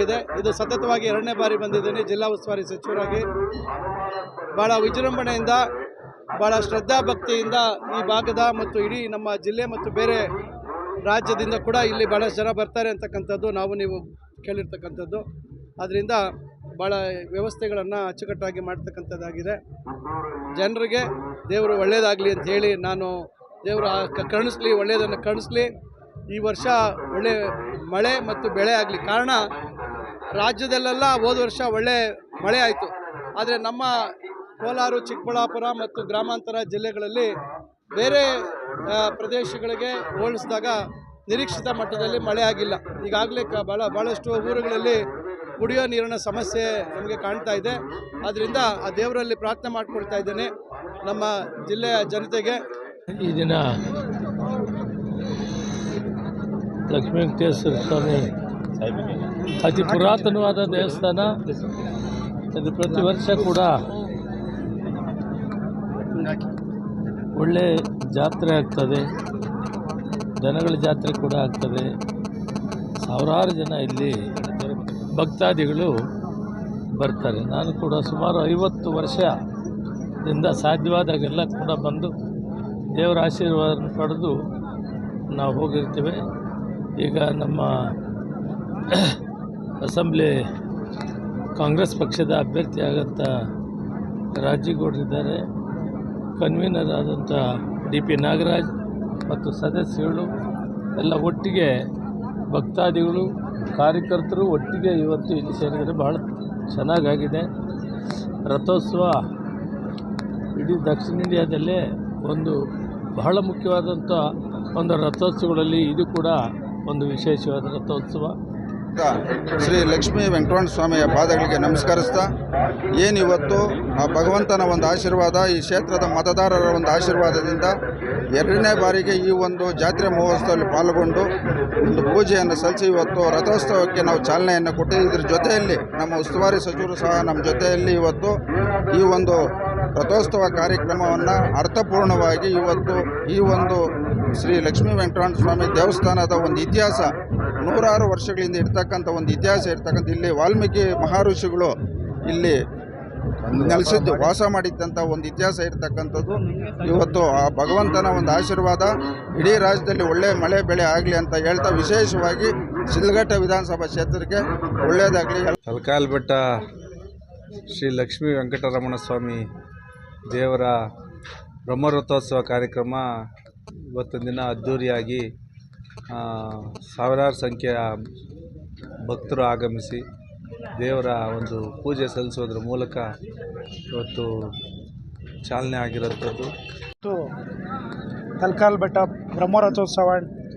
ಆಗಿದೆ. ಇದು ಸತತವಾಗಿ ಎರಡನೇ ಬಾರಿ ಬಂದಿದ್ದೀನಿ. ಜಿಲ್ಲಾ ಉಸ್ತುವಾರಿ ಸಚಿವರಾಗಿ. ಭಾಳ ವಿಜೃಂಭಣೆಯಿಂದ ಭಾಳ ಶ್ರದ್ಧಾಭಕ್ತಿಯಿಂದ ಈ ಭಾಗದ ಮತ್ತು ಇಡೀ ನಮ್ಮ ಜಿಲ್ಲೆ ಮತ್ತು ಬೇರೆ ರಾಜ್ಯದಿಂದ ಕೂಡ ಇಲ್ಲಿ ಭಾಳಷ್ಟು ಜನ ಬರ್ತಾರೆ ಅಂತಕ್ಕಂಥದ್ದು ನಾವು ನೀವು ಕೇಳಿರ್ತಕ್ಕಂಥದ್ದು. ಅದರಿಂದ ಭಾಳ ವ್ಯವಸ್ಥೆಗಳನ್ನು ಅಚ್ಚುಕಟ್ಟಾಗಿ ಮಾಡ್ತಕ್ಕಂಥದ್ದಾಗಿದೆ. ಜನರಿಗೆ ದೇವರು ಒಳ್ಳೆಯದಾಗಲಿ ಅಂತ ಹೇಳಿ ನಾನು ದೇವರು ಆ ಕ- ಕರುಣಿಸ್ಲಿ ಒಳ್ಳೆಯದನ್ನು ಕರುಣಿಸ್ಲಿ. ಈ ವರ್ಷ ಒಳ್ಳೆ ಮಳೆ ಮತ್ತು ಬೆಳೆ ಆಗಲಿ ಕಾರಣ ರಾಜ್ಯದಲ್ಲೆಲ್ಲ ಹೋದ ವರ್ಷ ಒಳ್ಳೆ ಮಳೆ ಆಯಿತು. ಆದರೆ ನಮ್ಮ ಕೋಲಾರ, ಚಿಕ್ಕಬಳ್ಳಾಪುರ ಮತ್ತು ಗ್ರಾಮಾಂತರ ಜಿಲ್ಲೆಗಳಲ್ಲಿ ಬೇರೆ ಪ್ರದೇಶಗಳಿಗೆ ಹೋಲಿಸಿದಾಗ ನಿರೀಕ್ಷಿತ ಮಟ್ಟದಲ್ಲಿ ಮಳೆ ಆಗಿಲ್ಲ. ಈಗಾಗಲೇ ಕ ಭಾಳ ಭಾಳಷ್ಟು ಊರುಗಳಲ್ಲಿ ಕುಡಿಯೋ ನೀರಿನ ಸಮಸ್ಯೆ ನಮಗೆ ಕಾಣ್ತಾ ಇದೆ. ಆದ್ದರಿಂದ ಆ ದೇವರಲ್ಲಿ ಪ್ರಾರ್ಥನೆ ಮಾಡಿಕೊಳ್ತಾ ಇದ್ದೇನೆ ನಮ್ಮ ಜಿಲ್ಲೆಯ ಜನತೆಗೆ. ಈ ದಿನ ಲಕ್ಷ್ಮೀ ಸ್ವಾಮಿ ಅತಿ ಪುರಾತನವಾದ ದೇವಸ್ಥಾನ. ಇದು ಪ್ರತಿ ವರ್ಷ ಕೂಡ ಒಳ್ಳೆ ಜಾತ್ರೆ ಆಗ್ತದೆ. ಜನಗಳ ಜಾತ್ರೆ ಕೂಡ ಆಗ್ತದೆ. ಸಾವಿರಾರು ಜನ ಇಲ್ಲಿ ಭಕ್ತಾದಿಗಳು ಬರ್ತಾರೆ. ನಾನು ಕೂಡ ಸುಮಾರು ಐವತ್ತು ವರ್ಷದಿಂದ ಸಾಧ್ಯವಾದಾಗೆಲ್ಲ ಕೂಡ ಬಂದು ದೇವರ ಆಶೀರ್ವಾದ ಪಡೆದು ನಾವು ಹೋಗಿರ್ತೇವೆ. ಈಗ ನಮ್ಮ ಅಸೆಂಬ್ಲಿ ಕಾಂಗ್ರೆಸ್ ಪಕ್ಷದ ಅಭ್ಯರ್ಥಿಯಾಗಂಥ ರಾಜೀಗೌಡರಿದ್ದಾರೆ ಕನ್ವೀನರ್ ಆದಂಥ ಡಿ ಪಿ ನಾಗರಾಜ್ ಮತ್ತು ಸದಸ್ಯಗಳು ಎಲ್ಲ ಒಟ್ಟಿಗೆ ಭಕ್ತಾದಿಗಳು, ಕಾರ್ಯಕರ್ತರು ಒಟ್ಟಿಗೆ ಇವತ್ತು ಇಲ್ಲಿ ಸೇರಿದರೆ ಭಾಳ ಚೆನ್ನಾಗಾಗಿದೆ. ರಥೋತ್ಸವ ಇಡೀ ದಕ್ಷಿಣ ಇಂಡಿಯಾದಲ್ಲೇ ಒಂದು ಬಹಳ ಮುಖ್ಯವಾದಂಥ ಒಂದು ರಥೋತ್ಸವಗಳಲ್ಲಿ ಇದು ಕೂಡ ಒಂದು ವಿಶೇಷವಾದ ರಥೋತ್ಸವ. ಶ್ರೀ ಲಕ್ಷ್ಮೀ ವೆಂಕಟರಮಣ ಸ್ವಾಮಿಯ ಪಾದಗಳಿಗೆ ನಮಸ್ಕರಿಸ್ತಾ ಏನಿವತ್ತು ಆ ಭಗವಂತನ ಒಂದು ಆಶೀರ್ವಾದ, ಈ ಕ್ಷೇತ್ರದ ಮತದಾರರ ಒಂದು ಆಶೀರ್ವಾದದಿಂದ ಎರಡನೇ ಬಾರಿಗೆ ಈ ಒಂದು ಜಾತ್ರೆ ಮಹೋತ್ಸವದಲ್ಲಿ ಪಾಲ್ಗೊಂಡು ಒಂದು ಪೂಜೆಯನ್ನು ಸಲ್ಲಿಸಿ ಇವತ್ತು ರಥೋತ್ಸವಕ್ಕೆ ನಾವು ಚಾಲನೆಯನ್ನು ಕೊಟ್ಟು ಇದ್ರ ಜೊತೆಯಲ್ಲಿ ನಮ್ಮ ಉಸ್ತುವಾರಿ ಸಚಿವರು ಸಹ ನಮ್ಮ ಜೊತೆಯಲ್ಲಿ ಇವತ್ತು ಈ ಒಂದು ರಥೋತ್ಸವ ಕಾರ್ಯಕ್ರಮವನ್ನು ಅರ್ಥಪೂರ್ಣವಾಗಿ ಇವತ್ತು ಈ ಒಂದು ಶ್ರೀ ಲಕ್ಷ್ಮೀ ವೆಂಕಟರಮಣ ಸ್ವಾಮಿ ದೇವಸ್ಥಾನದ ಒಂದು ಇತಿಹಾಸ, ನೂರಾರು ವರ್ಷಗಳಿಂದ ಇರ್ತಕ್ಕಂಥ ಒಂದು ಇತಿಹಾಸ ಇರ್ತಕ್ಕಂಥ ಇಲ್ಲಿ ವಾಲ್ಮೀಕಿ ಮಹರ್ಷಿಗಳು ಇಲ್ಲಿ ನೆಲೆಸಿದ್ದು, ವಾಸ ಮಾಡಿದ್ದಂಥ ಒಂದು ಇತಿಹಾಸ ಇರತಕ್ಕಂಥದ್ದು. ಇವತ್ತು ಆ ಭಗವಂತನ ಒಂದು ಆಶೀರ್ವಾದ ಇಡೀ ರಾಜ್ಯದಲ್ಲಿ ಒಳ್ಳೆ ಮಳೆ ಬೆಳೆ ಆಗಲಿ ಅಂತ ಹೇಳ್ತಾ ವಿಶೇಷವಾಗಿ ಸಿಲ್ಘಟ್ಟ ವಿಧಾನಸಭಾ ಕ್ಷೇತ್ರಕ್ಕೆ ಒಳ್ಳೆಯದಾಗಲಿ. ಕಲ್ಕಾಲ್ ಬೆಟ್ಟ ಶ್ರೀ ಲಕ್ಷ್ಮೀ ವೆಂಕಟರಮಣ ಸ್ವಾಮಿ ದೇವರ ಬ್ರಹ್ಮರಥೋತ್ಸವ ಕಾರ್ಯಕ್ರಮ ಇವತ್ತಿನ ದಿನ ಅದ್ಧೂರಿಯಾಗಿ ಸಾವಿರಾರು ಸಂಖ್ಯೆಯ ಭಕ್ತರು ಆಗಮಿಸಿ ದೇವರ ಒಂದು ಪೂಜೆ ಸಲ್ಲಿಸೋದ್ರ ಮೂಲಕ ಇವತ್ತು ಚಾಲನೆ ಆಗಿರೋಂಥದ್ದು ತಲ್ಕಾಲ್ ಬೆಟ್ಟ ಬ್ರಹ್ಮರಥೋತ್ಸವ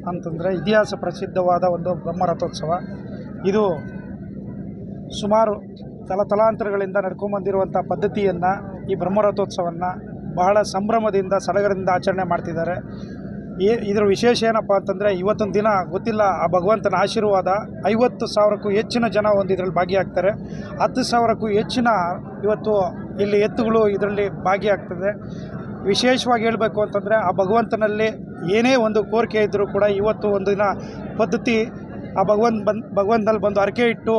ಅಂತಂದರೆ ಇತಿಹಾಸ ಪ್ರಸಿದ್ಧವಾದ ಒಂದು ಬ್ರಹ್ಮರಥೋತ್ಸವ. ಇದು ಸುಮಾರು ತಲತಲಾಂತರಗಳಿಂದ ನಡ್ಕೊಂಬಂದಿರುವಂಥ ಪದ್ಧತಿಯನ್ನು ಈ ಬ್ರಹ್ಮರಥೋತ್ಸವವನ್ನು ಬಹಳ ಸಂಭ್ರಮದಿಂದ, ಸಡಗರದಿಂದ ಆಚರಣೆ ಮಾಡ್ತಿದ್ದಾರೆ. ಈ ಇದರ ವಿಶೇಷ ಏನಪ್ಪ ಅಂತಂದರೆ ಇವತ್ತಿನ ದಿನ ಗೊತ್ತಿಲ್ಲ, ಆ ಭಗವಂತನ ಆಶೀರ್ವಾದ ಐವತ್ತು ಸಾವಿರಕ್ಕೂ ಹೆಚ್ಚಿನ ಜನ ಒಂದು ಇದರಲ್ಲಿ ಭಾಗಿಯಾಗ್ತಾರೆ. ಹತ್ತು ಸಾವಿರಕ್ಕೂ ಹೆಚ್ಚಿನ ಇವತ್ತು ಇಲ್ಲಿ ಎತ್ತುಗಳು ಇದರಲ್ಲಿ ಭಾಗಿಯಾಗ್ತದೆ. ವಿಶೇಷವಾಗಿ ಹೇಳಬೇಕು ಅಂತಂದರೆ, ಆ ಭಗವಂತನಲ್ಲಿ ಏನೇ ಒಂದು ಕೋರಿಕೆ ಇದ್ದರೂ ಕೂಡ ಇವತ್ತು ಒಂದು ದಿನ ಪದ್ಧತಿ, ಆ ಭಗವಂತ ಬಂದು, ಭಗವಂತನಲ್ಲಿ ಬಂದು ಹರಕೆ ಇಟ್ಟು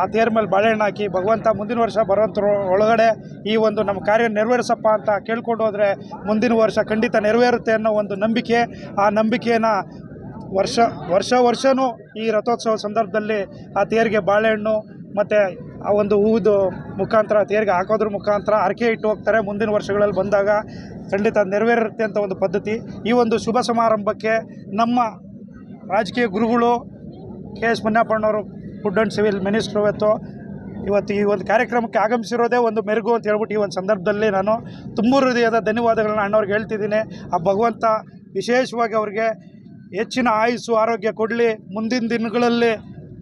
ಆ ತೇರ್ ಮೇಲೆ ಬಾಳೆಹಣ್ಣು ಹಾಕಿ ಭಗವಂತ ಮುಂದಿನ ವರ್ಷ ಬರೋಂಥ ಒಳಗಡೆ ಈ ಒಂದು ನಮ್ಮ ಕಾರ್ಯ ನೆರವೇರಿಸಪ್ಪ ಅಂತ ಕೇಳ್ಕೊಂಡು ಹೋದರೆ ಮುಂದಿನ ವರ್ಷ ಖಂಡಿತ ನೆರವೇರುತ್ತೆ ಅನ್ನೋ ಒಂದು ನಂಬಿಕೆ. ಆ ನಂಬಿಕೆಯನ್ನು ವರ್ಷ ವರ್ಷ ವರ್ಷವೂ ಈ ರಥೋತ್ಸವ ಸಂದರ್ಭದಲ್ಲಿ ಆ ತೇರಿಗೆ ಬಾಳೆಹಣ್ಣು ಮತ್ತು ಆ ಒಂದು ಹೂವುದು ಮುಖಾಂತರ, ತೇರಿಗೆ ಹಾಕೋದ್ರ ಮುಖಾಂತರ ಹರಕೆ ಇಟ್ಟು ಹೋಗ್ತಾರೆ ಮುಂದಿನ ವರ್ಷಗಳಲ್ಲಿ ಬಂದಾಗ. ಖಂಡಿತ ನೆರವೇರುತ್ತೆ ಅಂತ ಒಂದು ಪದ್ಧತಿ. ಈ ಒಂದು ಶುಭ ಸಮಾರಂಭಕ್ಕೆ ನಮ್ಮ ರಾಜಕೀಯ ಗುರುಗಳು ಕೆ ಎಸ್ ಮುನ್ನಪ್ಪಣ್ಣವರು ಫುಡ್ ಆ್ಯಂಡ್ ಸಿವಿಲ್ ಮಿನಿಸ್ಟ್ರು ಇವತ್ತು ಇವತ್ತು ಈ ಒಂದು ಕಾರ್ಯಕ್ರಮಕ್ಕೆ ಆಗಮಿಸಿರೋದೇ ಒಂದು ಮೆರುಗು ಅಂತ ಹೇಳ್ಬಿಟ್ಟು ಈ ಒಂದು ಸಂದರ್ಭದಲ್ಲಿ ನಾನು ತುಂಬ ಹೃದಯದ ಧನ್ಯವಾದಗಳನ್ನ ಅಣ್ಣವ್ರಿಗೆ ಹೇಳ್ತಿದ್ದೀನಿ. ಆ ಭಗವಂತ ವಿಶೇಷವಾಗಿ ಅವ್ರಿಗೆ ಹೆಚ್ಚಿನ ಆಯುಸ್ಸು, ಆರೋಗ್ಯ ಕೊಡಲಿ. ಮುಂದಿನ ದಿನಗಳಲ್ಲಿ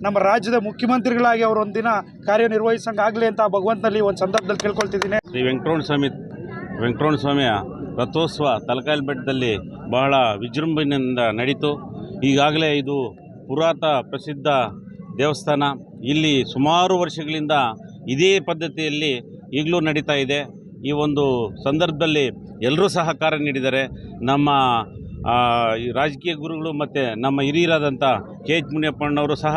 ನಮ್ಮ ರಾಜ್ಯದ ಮುಖ್ಯಮಂತ್ರಿಗಳಾಗಿ ಅವರು ಒಂದಿನ ಕಾರ್ಯನಿರ್ವಹಿಸಂಗೆ ಆಗಲಿ ಅಂತ ಭಗವಂತನಲ್ಲಿ ಒಂದು ಸಂದರ್ಭದಲ್ಲಿ ಕೇಳ್ಕೊಳ್ತಿದ್ದೀನಿ ಶ್ರೀ ವೆಂಕಟರಮಣ ಸ್ವಾಮಿ, ವೆಂಕಟರಮಣ ಸ್ವಾಮಿಯ ರಥೋತ್ಸವ ತಲಕಾಯಿಲ್ ಬೆಟ್ಟದಲ್ಲಿ ಬಹಳ ವಿಜೃಂಭಣೆಯಿಂದ ನಡೀತು. ಈಗಾಗಲೇ ಇದು ಪುರಾತ ಪ್ರಸಿದ್ಧ ದೇವಸ್ಥಾನ ಇಲ್ಲಿ ಸುಮಾರು ವರ್ಷಗಳಿಂದ ಇದೇ ಪದ್ಧತಿಯಲ್ಲಿ ಈಗಲೂ ನಡೀತಾ ಇದೆ. ಈ ಒಂದು ಸಂದರ್ಭದಲ್ಲಿ ಎಲ್ಲರೂ ಸಹಕಾರ ನೀಡಿದ್ದಾರೆ ನಮ್ಮ ರಾಜಕೀಯ ಗುರುಗಳು ಮತ್ತು ನಮ್ಮ ಹಿರಿಯರಾದಂಥ ಕೆ ಎಚ್ ಮುನಿಯಪ್ಪಣ್ಣವರು ಸಹ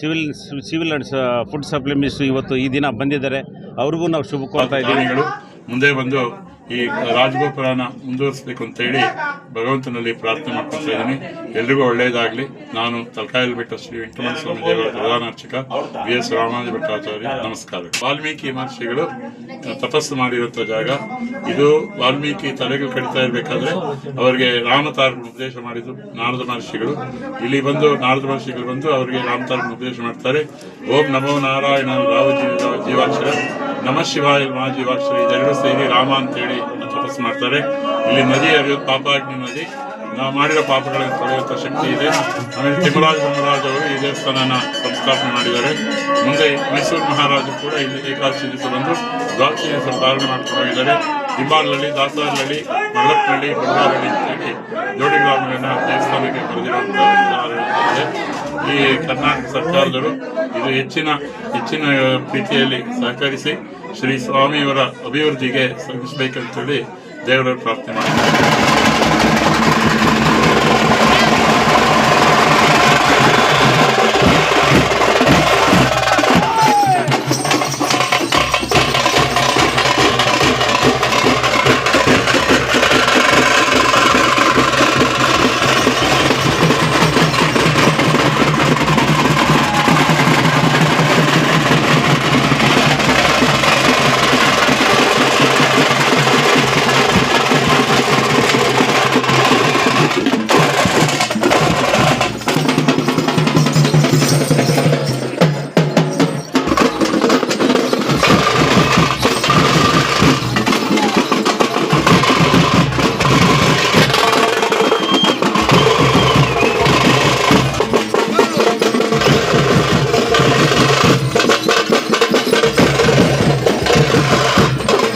civil civil and food supplements ಇವತ್ತು ಈ ದಿನ ಬಂದಿದ್ದಾರೆ. ಅವ್ರಿಗೂ ನಾವು ಶುಭ ಕೋರ್ತಾ ಇದ್ದೀವಿ. ಮುಂದೆ ಬಂದು ಈ ರಾಜಗೋಪುರನ ಮುಂದುವರಿಸಬೇಕು ಅಂತ ಹೇಳಿ ಭಗವಂತನಲ್ಲಿ ಪ್ರಾರ್ಥನೆ ಮಾಡ್ಕೊತಾ ಇದ್ದೀನಿ. ಎಲ್ರಿಗೂ ಒಳ್ಳೆಯದಾಗಲಿ. ನಾನು ತಲಕಾಯಲ್ಲಿ ಬಿಟ್ಟ ಶ್ರೀ ವೆಂಕಟಮಣ ಸ್ವಾಮಿ ದೇವರ ಪ್ರಧಾನ ಅರ್ಚಕ ವಿ ಎಸ್ ರಾಮಾನುಜ ಭಟ್ಟಾಚಾರ್ಯ. ನಮಸ್ಕಾರ. ವಾಲ್ಮೀಕಿ ಮಹರ್ಷಿಗಳು ತಪಸ್ಸು ಮಾಡಿರುವಂಥ ಜಾಗ. ಇದು ವಾಲ್ಮೀಕಿ ತಲೆಗಳು ಕಡಿತಾ ಇರಬೇಕಾದ್ರೆ ಅವರಿಗೆ ರಾಮತಾರ್ಗ ಉಪದೇಶ ಮಾಡಿದ್ರು ನಾರದ ಮಹರ್ಷಿಗಳು. ಇಲ್ಲಿ ಬಂದು ನಾರದ ಮಹರ್ಷಿಗಳು ಬಂದು ಅವರಿಗೆ ರಾಮತಾರ್ಗ ಉಪದೇಶ ಮಾಡ್ತಾರೆ. ಓಂ ನಮೋ ನಾರಾಯಣ ರಾವ ಜೀವ ಜೀವಾಕ್ಷರ. ನಮಃ ಶಿವಾಯ ವಾಕ್ಷರಿ ಇದೆರಡು ಸೇರಿ ರಾಮ ಅಂತೇಳಿ ತಪಸ್ಸು ಮಾಡ್ತಾರೆ. ಇಲ್ಲಿ ನದಿ ಹರಿಯೋದು ಪಾಪಾಗ್ನಿ ನದಿ, ನಾವು ಮಾಡಿರೋ ಪಾಪಗಳನ್ನು ತೊಳೆಯುವಂಥ ಶಕ್ತಿ ಇದೆ. ಆಮೇಲೆ ತಿಮ್ಮರಾಜ ಮಹಾರಾಜ್ ಅವರು ಈ ದೇವಸ್ಥಾನನ ಸಂಸ್ಥಾಪನೆ ಮಾಡಿದ್ದಾರೆ. ಮುಂದೆ ಮೈಸೂರು ಮಹಾರಾಜರು ಕೂಡ ಇಲ್ಲಿ ಏಕಾದಶಿ ದಿವಸ ಬಂದು ದ್ವಾದಶಿ ದಿವಸ ಧಾರಣೆ ಮಾಡ್ಕೊಂಡು ಹೋಗಿದ್ದಾರೆ ದಿಂಬಾಲಹಳ್ಳಿ ದಾಸರಹಳ್ಳಿ ಮಳ್ಳಪ್ಪನಹಳ್ಳಿ ಬಳ್ಳಾರಹಳ್ಳಿ ಅಂತೇಳಿ ಜೋಡಿ ಗ್ರಾಮಗಳನ್ನ ದೇವಸ್ಥಾನಕ್ಕೆ ಬರೆದಿರುವಂಥ ಈ ಕರ್ನಾಟಕ ಸರ್ಕಾರದವರು ಇದು ಹೆಚ್ಚಿನ ಹೆಚ್ಚಿನ ಪ್ರೀತಿಯಲ್ಲಿ ಸಹಕರಿಸಿ ಶ್ರೀ ಸ್ವಾಮಿಯವರ ಅಭಿವೃದ್ಧಿಗೆ ಶ್ರಮಿಸಬೇಕಂತೇಳಿ ದೇವರ ಪ್ರಾರ್ಥನೆ ಮಾಡ್ತಾರೆ